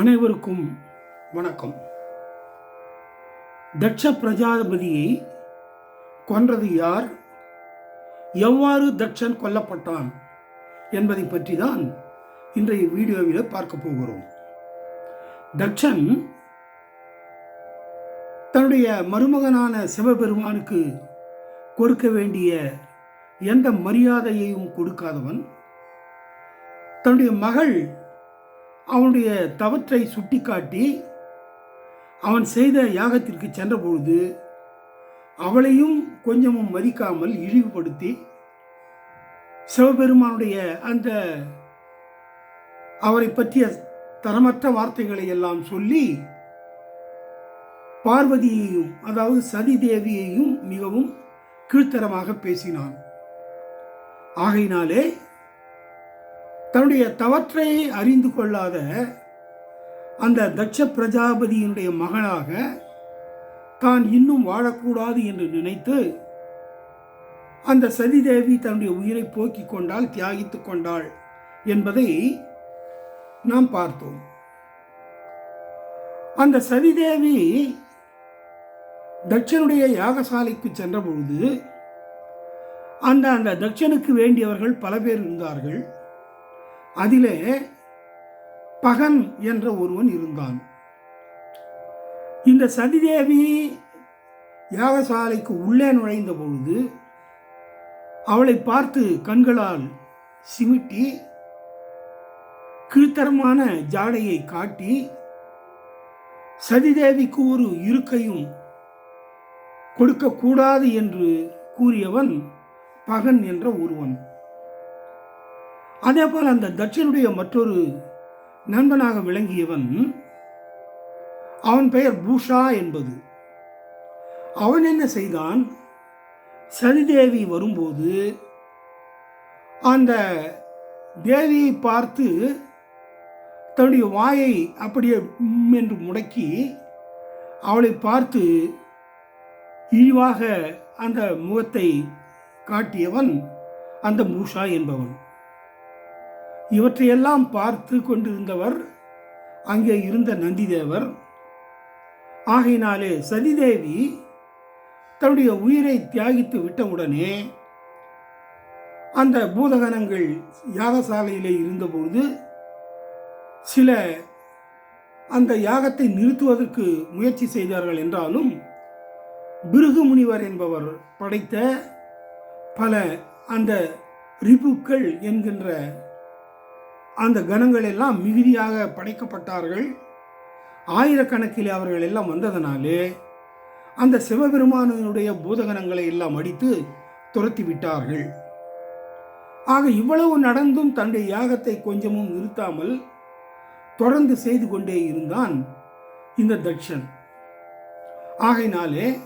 அனைவருக்கும் வணக்கம். தட்ச பிரஜாபதியை கொன்றது யார்? எவ்வாறு தட்சன் கொல்லப்பட்டான் என்பதை பற்றி தான் இன்றைய வீடியோவில் பார்க்க போகிறோம். தட்சன் தன்னுடைய மருமகனான சிவபெருமானுக்கு கொடுக்க வேண்டிய எந்த மரியாதையையும் கொடுக்காதவன் தன்னுடைய மகள் அவனுடைய தவற்றை சுட்டிக்காட்டி அவன் செய்த யாகத்திற்கு சென்றபொழுது அவளையும் கொஞ்சமும் மதிக்காமல் இழிவுபடுத்தி சிவபெருமானுடைய அந்த அவரை பற்றிய தரமற்ற வார்த்தைகளை எல்லாம் சொல்லி பார்வதியையும் அதாவது சதி தேவியையும் மிகவும் கீழ்த்தரமாக பேசினான். ஆகையினாலே தன்னுடைய தவற்றை அறிந்து கொள்ளாத அந்த தட்ச பிரஜாபதியினுடைய மகளாக தான் இன்னும் வாழக்கூடாது என்று நினைத்து அந்த சதிதேவி தன்னுடைய உயிரை போக்கிக் கொண்டால் தியாகித்து கொண்டாள் என்பதை நாம் பார்த்தோம். அந்த சதிதேவி தட்சனுடைய யாகசாலைக்கு சென்றபொழுது அந்த அந்த தட்சனுக்கு வேண்டியவர்கள் பல பேர் இருந்தார்கள். அதிலே பகன் என்ற ஒருவன் இருந்தான். இந்த சதிதேவி யாகசாலைக்கு உள்ளே நுழைந்த பொழுது அவளை பார்த்து கண்களால் சிமிட்டி கீழ்த்தரமான ஜாடையை காட்டி சதிதேவிக்கு ஒரு இருக்கையும் கொடுக்கக்கூடாது என்று கூறியவன் பகன் என்ற ஒருவன். அதே போல் அந்த தட்சனுடைய மற்றொரு நண்பனாக விளங்கியவன் அவன் பெயர் பூஷா என்பது. அவன் என்ன செய்தான்? சதிதேவி வரும்போது அந்த தேவியை பார்த்து தன்னுடைய வாயை அப்படியே என்று முடக்கி அவளை பார்த்து இழிவாக அந்த முகத்தை காட்டியவன் அந்த மூஷா என்பவன். இவற்றையெல்லாம் பார்த்து கொண்டிருந்தவர் அங்கே இருந்த நந்திதேவர். ஆகையினாலே சதிதேவி தன்னுடைய உயிரை தியாகித்து விட்டவுடனே அந்த பூதகணங்கள் யாகசாலையிலே இருந்தபொழுது சில அந்த யாகத்தை நிறுத்துவதற்கு முயற்சி செய்தார்கள் என்றாலும் பிருகு முனிவர் என்பவர் படைத்த பல அந்த ரிபுக்கள் என்கின்ற அந்த கணங்கள் எல்லாம் மிகுதியாக படைக்கப்பட்டார்கள். ஆயிரக்கணக்கில் அவர்கள் எல்லாம் வந்ததனாலே அந்த சிவபெருமானனுடைய பூதகணங்களை எல்லாம் அடித்து துரத்தி விட்டார்கள். ஆக இவ்வளவு நடந்தும் தன்னுடைய யாகத்தை கொஞ்சமும் நிறுத்தாமல் தொடர்ந்து செய்து கொண்டே இருந்தான் இந்த தட்சன் ஆகையினாலே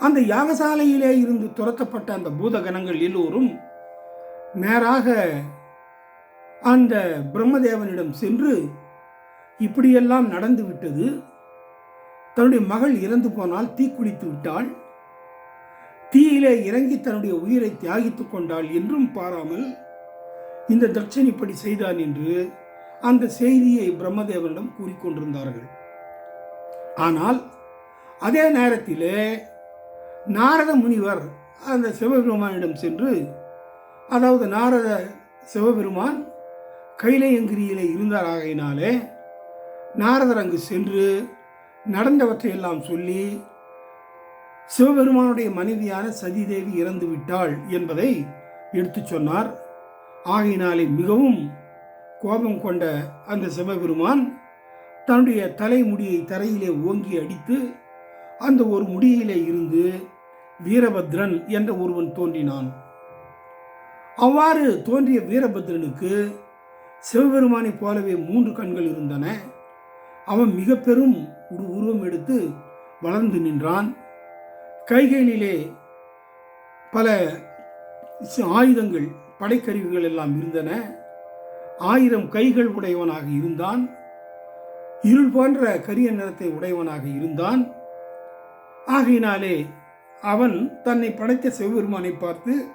அந்த யாகசாலையிலே இருந்து துரத்தப்பட்ட அந்த பூதகணங்கள் எல்லோரும் நேராக அந்த பிரம்மதேவனிடம் சென்று இப்படியெல்லாம் நடந்து விட்டது. தன்னுடைய மகள் இறந்து போனால் தீக்குளித்து விட்டாள். தீயிலே இறங்கி தன்னுடைய உயிரை தியாகித்துக் கொண்டாள் என்றும் பாராமல் இந்த தட்சன் இப்படி செய்தான் என்று அந்த செய்தியை பிரம்மதேவனிடம் கூறிக்கொண்டிருந்தார்கள் ஆனால் அதே நேரத்திலே நாரத முனிவர் அந்த சிவபெருமானிடம் சென்று அதாவது நாரத சிவபெருமான் கைலையங்கிரியிலே இருந்தார் ஆகையினாலே நாரதர் அங்கு சென்று நடந்தவற்றையெல்லாம் சொல்லி சிவபெருமானுடைய மனைவியான சதிதேவி இறந்து விட்டாள் என்பதை எடுத்துச் சொன்னார். ஆகையினாலே மிகவும் கோபம் கொண்ட அந்த சிவபெருமான் தன்னுடைய தலைமுடியை தரையிலே ஓங்கி அடித்து அந்த ஒரு முடியிலே இருந்து வீரபத்ரன் என்ற ஒருவன் தோன்றினான். அவ்வாறு தோன்றிய வீரபத்ரனுக்கு சிவபெருமானைப் போலவே மூன்று கண்கள் இருந்தன. அவன் மிக பெரும் ஒரு உருவம் எடுத்து வளர்ந்து நின்றான். கைகளிலே பல ஆயுதங்கள் படைக்கருவிகள் எல்லாம் இருந்தன. ஆயிரம் கைகள் உடையவனாக இருந்தான். இருள் போன்ற கரிய நிறத்தை உடையவனாக இருந்தான். ஆகையினாலே அவன் தன்னை படைத்த சிவபெருமானை பார்த்து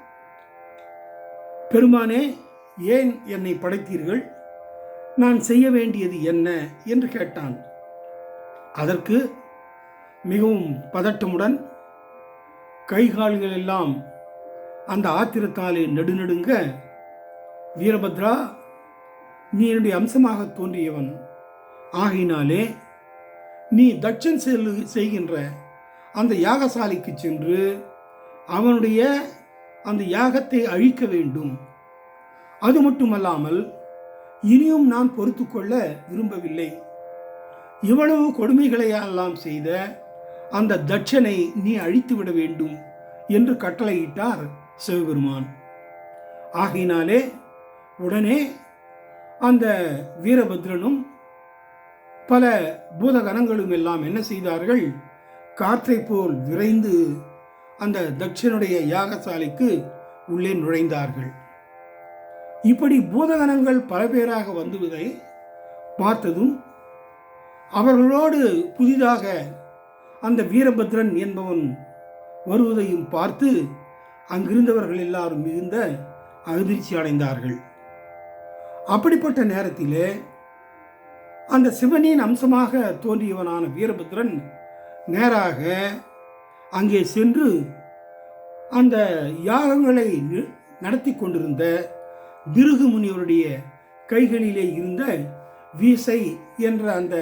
பெருமானே ஏன் என்னை படைத்தீர்கள்? நான் செய்ய வேண்டியது என்ன? என்று கேட்டான். அதற்கு மிகவும் பதட்டமுடன் கை கால்கள் எல்லாம் அந்த ஆத்திரத்தாலே நெடுநெடுங்க வீரபத்ரா நீ என்னுடைய அம்சமாக தோன்றியவன். ஆகையினாலே நீ தட்சன் செல்லு செய்கின்ற அந்த யாகசாலைக்கு சென்று அவனுடைய அந்த யாகத்தை அழிக்க வேண்டும். அது மட்டுமல்லாமல் இனியும் நான் பொறுத்து கொள்ள விரும்பவில்லை. இவ்வளவு கொடுமைகளையெல்லாம் செய்த அந்த தட்சனை நீ அழித்து விட வேண்டும் என்று கட்டளையிட்டார் சிவபெருமான். ஆகையினாலே உடனே அந்த வீரபத்ரனும் பல பூதகணங்களும் எல்லாம் என்ன செய்தார்கள்? காற்றை போல் விரைந்து அந்த தட்சனுடைய யாகசாலைக்கு உள்ளே நுழைந்தார்கள். இப்படி பூதகணங்கள் பல பேராக வந்துவதை பார்த்ததும் அவர்களோடு புதிதாக அந்த வீரபத்ரன் என்பவன் வருவதையும் பார்த்து அங்கிருந்தவர்கள் எல்லாரும் மிகுந்த அதிர்ச்சி அடைந்தார்கள். அப்படிப்பட்ட நேரத்திலே அந்த சிவனின் அம்சமாக தோன்றியவனான வீரபத்ரன் நேராக அங்கே சென்று அந்த யாகங்களை நடத்தி கொண்டிருந்த பிருகு முனிவருடைய கைகளிலே இருந்த வீசை என்ற அந்த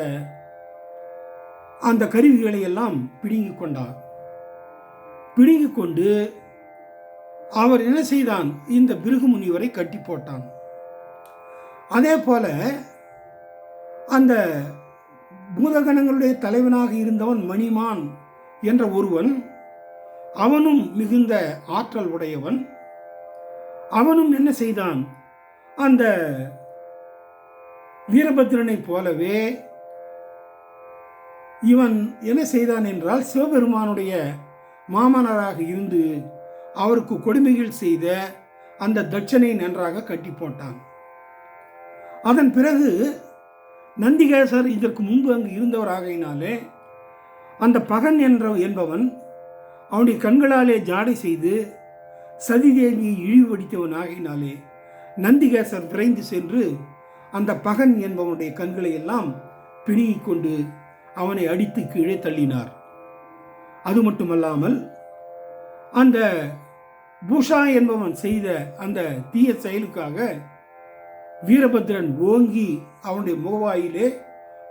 அந்த கருவிகளை எல்லாம் பிடுங்கிக் கொண்டார். பிடுங்கி கொண்டு அவர் என்ன செய்தான்? இந்த பிருகு முனிவரை கட்டி போட்டான். அதே போல அந்த பூதகணங்களுடைய தலைவனாக இருந்தவன் மணிமான் என்ற ஒருவன் அவனும் மிகுந்த ஆற்றல் உடையவன் அவனும் என்ன செய்தான்? அந்த வீரபத்ரனை போலவே இவன் என்ன செய்தான் என்றால் சிவபெருமானுடைய மாமனராக இருந்து அவருக்கு கொடுமைகள் செய்த அந்த தட்சனை நன்றாக கட்டி போட்டான். அதன் பிறகு நந்திகேசர் இதற்கு முன்பு அங்கு இருந்தவராகையினாலே அந்த பகன் என்ற என்பவன் அவனுடைய கண்களாலே ஜாடை செய்து சதிதேவியை இழிவுபடுத்தியவனாகினாலே நந்திகேசர் விரைந்து சென்று அந்த பகன் என்பவனுடைய கண்களை எல்லாம் பிடுங்கிக் கொண்டு அவனை அடித்து கீழே தள்ளினார். அது மட்டுமல்லாமல் அந்த பூஷா என்பவன் செய்த அந்த தீய செயலுக்காக வீரபத்ரன் ஓங்கி அவனுடைய முகவாயிலே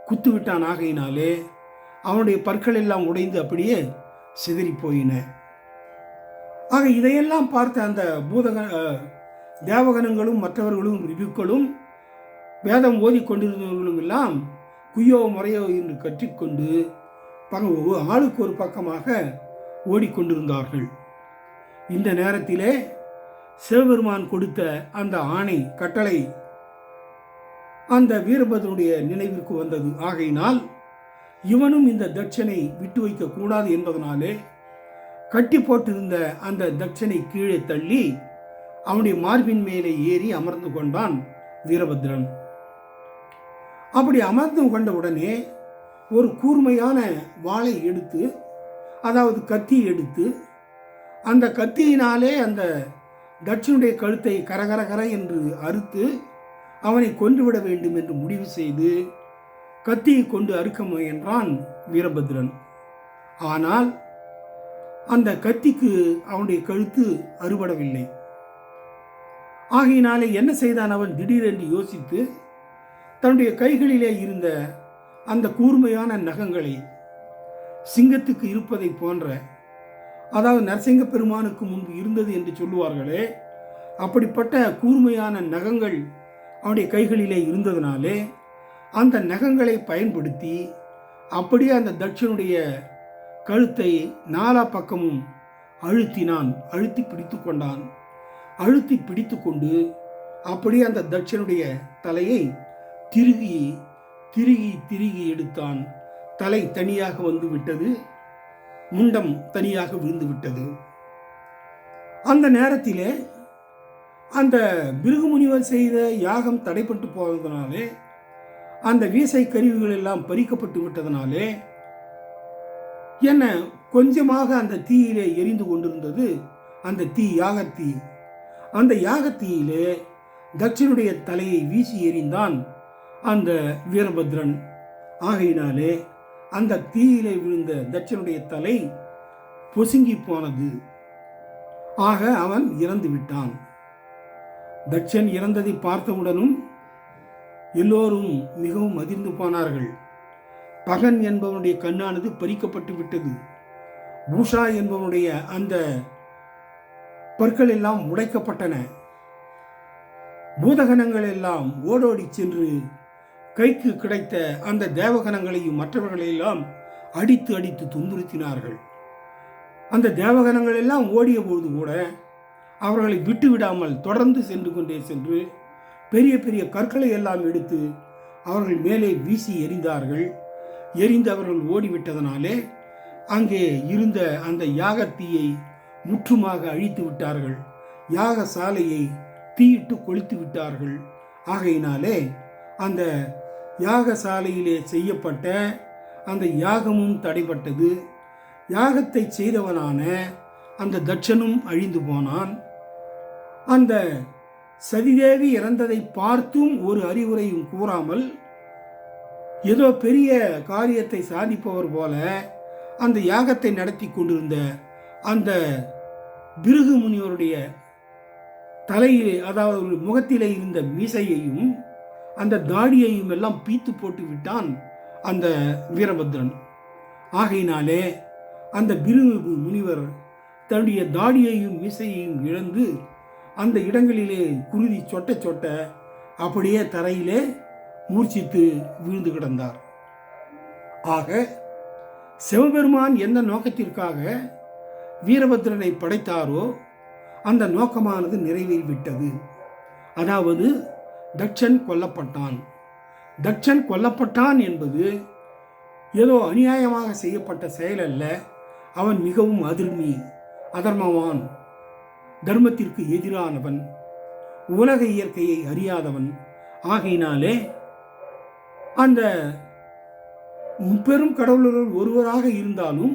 குத்துவிட்டான் ஆகையினாலே அவனுடைய பற்கள் எல்லாம் உடைந்து அப்படியே சிதறி போயின. ஆக இதையெல்லாம் பார்த்த அந்த பூதக தேவகணங்களும் மற்றவர்களும் ரிபுக்களும் வேதம் ஓதி கொண்டிருந்தவர்களும் எல்லாம் குய்யோ முறையோ என்று கற்றிக்கொண்டு பக ஆளுக்கு ஒரு பக்கமாக ஓடிக்கொண்டிருந்தார்கள் இந்த நேரத்திலே சிவபெருமான் கொடுத்த அந்த ஆணை கட்டளை அந்த வீரபதனுடைய நினைவிற்கு வந்தது. ஆகையினால் இவனும் இந்த தட்சனை விட்டு வைக்க கூடாது என்பதனாலே கட்டி போட்டிருந்த அந்த தட்சனை கீழே தள்ளி அவனுடைய மார்பின் மேலே ஏறி அமர்ந்து கொண்டான் வீரபத்ரன். அப்படி அமர்ந்து கொண்ட உடனே ஒரு கூர்மையான வாளை எடுத்து அதாவது கத்தி எடுத்து அந்த கத்தியினாலே அந்த தட்சனுடைய கழுத்தை கரகரகர என்று அறுத்து அவனை கொன்றுவிட வேண்டும் என்று முடிவு செய்து கத்தியை கொண்டு அறுக்க முயன்றான் வீரபத்ரன். ஆனால் அந்த கத்திக்கு அவனுடைய கழுத்து அறுபடவில்லை. ஆகையினாலே என்ன செய்தான் அவன் திடீரென்று யோசித்து தன்னுடைய கைகளிலே இருந்த அந்த கூர்மையான நகங்களை சிங்கத்துக்கு இருப்பதை போன்ற அதாவது நரசிங்க பெருமானுக்கு முன்பு இருந்தது என்று சொல்லுவார்களே அப்படிப்பட்ட கூர்மையான நகங்கள் அவனுடைய கைகளிலே இருந்ததுனாலே அந்த நகங்களை பயன்படுத்தி அப்படியே அந்த தட்சனுடைய கழுத்தை நாலா பக்கமும் அழுத்தினான் அழுத்தி பிடித்து கொண்டான். அழுத்தி பிடித்து கொண்டு அப்படியே அந்த தட்சனுடைய தலையை திருகி திருகி திருகி எடுத்தான். தலை தனியாக வந்து விட்டது. முண்டம் தனியாக விழுந்து விட்டது. அந்த நேரத்திலே அந்த பிருகுமுனிவர் செய்த யாகம் தடைப்பட்டு போவதனாலே அந்த வீசை கருவிகள் எல்லாம் பறிக்கப்பட்டு விட்டதனாலே என்ன கொஞ்சமாக அந்த தீயிலே எரிந்து கொண்டிருந்தது அந்த தீ யாகத்தீ. அந்த யாகத்தீயிலே தட்சனுடைய தலையை வீசி எறிந்தான் அந்த வீரபத்ரன். ஆகையினாலே அந்த தீயிலே விழுந்த தட்சனுடைய தலை பொசுங்கி போனது. ஆக அவன் இறந்து விட்டான். தட்சன் இறந்ததை பார்த்தவுடனும் எல்லோரும் மிகவும் அதிர்ந்து போனார்கள். பகன் என்பவனுடைய கண்ணானது பறிக்கப்பட்டு விட்டது. பூஷா என்பவனுடைய அந்த பற்கள் எல்லாம் உடைக்கப்பட்டன. பூதகணங்கள் எல்லாம் ஓடோடி சென்று கைக்கு கிடைத்த அந்த தேவகணங்களையும் மற்றவர்களையெல்லாம் அடித்து அடித்து துன்புறுத்தினார்கள். அந்த தேவகணங்கள் எல்லாம் ஓடிய போது கூட அவர்களை விட்டு விடாமல் தொடர்ந்து சென்று கொண்டே சென்று பெரிய பெரிய கற்களை எல்லாம் எடுத்து அவர்கள் மேலே வீசி எறிந்தார்கள். எரிந்து அவர்கள் ஓடிவிட்டதனாலே அங்கே இருந்த அந்த யாகத்தீயை முற்றுமாக அழித்து விட்டார்கள். யாக சாலையை தீயிட்டு கொளுத்து விட்டார்கள். ஆகையினாலே அந்த யாக சாலையிலே செய்யப்பட்ட அந்த யாகமும் தடைப்பட்டது யாகத்தை செய்தவனான அந்த தட்சனும் அழிந்து போனான். அந்த சதிதேவி இறந்ததை பார்த்தும் ஒரு அறிவுரையும் கூறாமல் ஏதோ பெரிய காரியத்தை சாதிப்பவர் போல அந்த யாகத்தை நடத்தி கொண்டிருந்த அந்த பிருகு முனிவருடைய தலையிலே அதாவது முகத்திலே இருந்த மீசையையும் அந்த தாடியையும் எல்லாம் பீத்து போட்டு விட்டான் அந்த வீரபத்ரன். ஆகையினாலே அந்த பிருகு முனிவர் தன்னுடைய தாடியையும் மீசையையும் இழந்து அந்த இடங்களிலே குருதி சொட்ட சொட்ட அப்படியே தரையிலே மூர்ச்சித்து வீழ்ந்து கிடந்தார். ஆக சிவபெருமான் எந்த நோக்கத்திற்காக வீரபத்ரனை படைத்தாரோ அந்த நோக்கமானது நிறைவேறிவிட்டது அதாவது தட்சன் கொல்லப்பட்டான். தட்சன் கொல்லப்பட்டான் என்பது ஏதோ அநியாயமாக செய்யப்பட்ட செயல் அல்ல அவன் மிகவும் அதிர்மி அதர்மவான் தர்மத்திற்கு எதிரானவன் உலக இயற்கையை அறியாதவன். ஆகையினாலே அந்த முப்பெரும் கடவுளர்கள் ஒருவராக இருந்தாலும்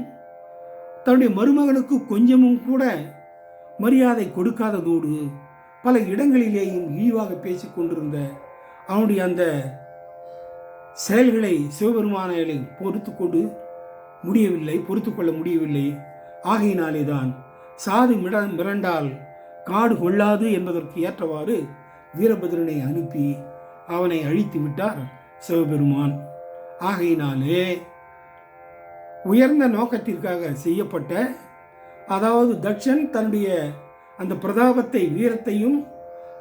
தன்னுடைய மருமகனுக்கு கொஞ்சமும் கூட மரியாதை கொடுக்காததோடு பல இடங்களிலேயும் இழிவாக பேசி கொண்டிருந்த அவனுடைய அந்த செயல்களை சிவபெருமானை பொறுத்து கொண்டு முடியவில்லை பொறுத்து கொள்ள முடியவில்லை. ஆகையினாலே தான் சாது மிட மிரண்டால் காடு கொள்ளாது என்பதற்கு ஏற்றவாறு வீரபத்ரனை அனுப்பி அவனை அழித்து விட்டார். சிவபெருமான். ஆகையினாலே உயர்ந்த நோக்கத்திற்காக செய்யப்பட்ட அதாவது தட்சன் தன்னுடைய அந்த பிரதாபத்தை வீரத்தையும்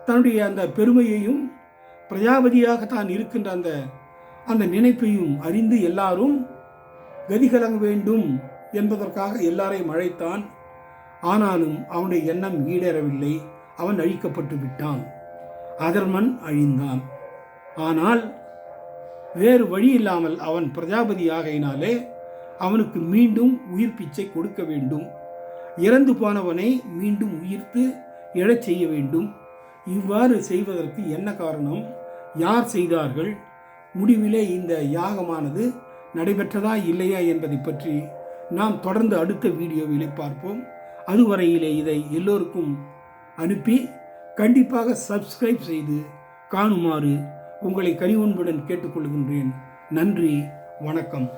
தன்னுடைய அந்த பெருமையையும் பிரஜாபதியாக தான் இருக்கின்ற அந்த அந்த நினைப்பையும் அறிந்து எல்லாரும் கதிகலங்க வேண்டும் என்பதற்காக எல்லாரையும் அழைத்தான். ஆனாலும் அவனுடைய எண்ணம் ஈடேறவில்லை. அவன் அழிக்கப்பட்டு விட்டான். அதர்மன் அழிந்தான். ஆனால் வேறு வழி இல்லாமல் அவன் பிரஜாபதி ஆகையினாலே அவனுக்கு மீண்டும் உயிர் பிச்சை கொடுக்க வேண்டும். இறந்து போனவனை மீண்டும் உயிர்த்து எழச் செய்ய வேண்டும். இவ்வாறு செய்வதற்கு என்ன காரணம்? யார் செய்தார்கள்? முடிவிலே இந்த யாகமானது நடைபெற்றதா இல்லையா என்பதை பற்றி நாம் தொடர்ந்து அடுத்த வீடியோவிலே பார்ப்போம். அதுவரையிலே இதை எல்லோருக்கும் அனுப்பி கண்டிப்பாக சப்ஸ்கிரைப் செய்து காணுமாறு உங்களை கனிவன்புடன் கேட்டுக்கொள்கின்றேன். நன்றி வணக்கம்.